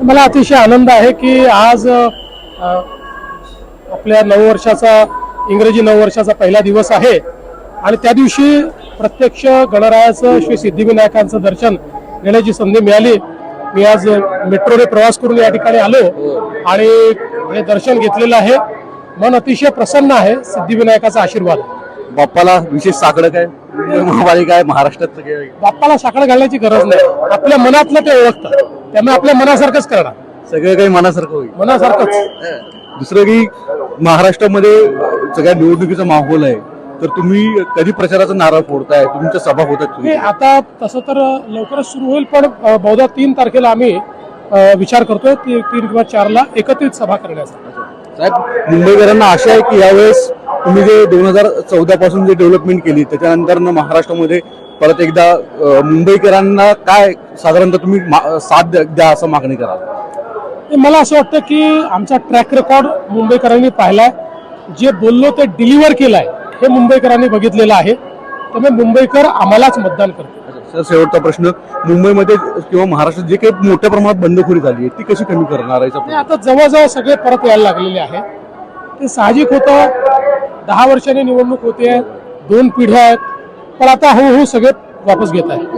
मला अतिशय आनंद आहे की आज आपल्या नववर्षाचा इंग्रजी नववर्षाचा पहिला दिवस आहे. आणि त्या दिवशी प्रत्यक्ष गणरायाचं श्री सिद्धिविनायकांचं दर्शन घेण्याची संधी मिळाली. मी आज मेट्रोने प्रवास करून या ठिकाणी आलो आणि हे दर्शन घेतलेलं आहे. मन अतिशय प्रसन्न आहे सिद्धिविनायकाचा आशीर्वाद. बाप्पाला विशेष साकडं काय? महापालिका आहे महाराष्ट्रात बाप्पाला साखळ घालण्याची गरज नाही. आपल्या मनातलं ते ओळखतं. त्यामुळे आपल्या मनासारखंच करणार. सगळं काही मनासारखं होईल. मनासारखंच. दुसरं की महाराष्ट्रामध्ये सगळ्या निवडणुकीचा माहोल आहे तर तुम्ही कधी प्रचाराचा नारळ फोडताय तुमच्या सभा होतात हे आता तसं तर लवकरच सुरू होईल पण बहुधा तीन तारखेला आम्ही विचार करतोय तीन किंवा चारला एकत्रित सभा करण्याचा साहेब मुंबईकरांना आशा आहे की यावेळेस तुम्ही जे दोन हजार चौदा पासून जे डेव्हलपमेंट केली त्याच्यानंतर महाराष्ट्रामध्ये परत एकदा मुंबईकरांना काय साधारणतः तुम्ही साथ द्या- द्या असं मागणी कराल? मला असं वाटतं की आमचा ट्रॅक रेकॉर्ड मुंबईकरांनी पाहिलाय जे बोललो ते डिलिव्हर केलाय हे मुंबईकरांनी बघितलेलं आहे. त्यामुळे मुंबईकर आम्हालाच मतदान करतो सर शेवटचा प्रश्न. मुंबईमध्ये किंवा महाराष्ट्रात जे काही मोठ्या प्रमाणात बंडखोरी झाली आहे ती कशी कमी करणार आहे? आता जवळजवळ सगळे परत यायला लागलेले आहे ते साहजिक होतं. दहा वर्षांनी निवडणूक होते. दोन पिढ्या आहेत. पण आता हळूहळू सगळे वापस घेत आहेत.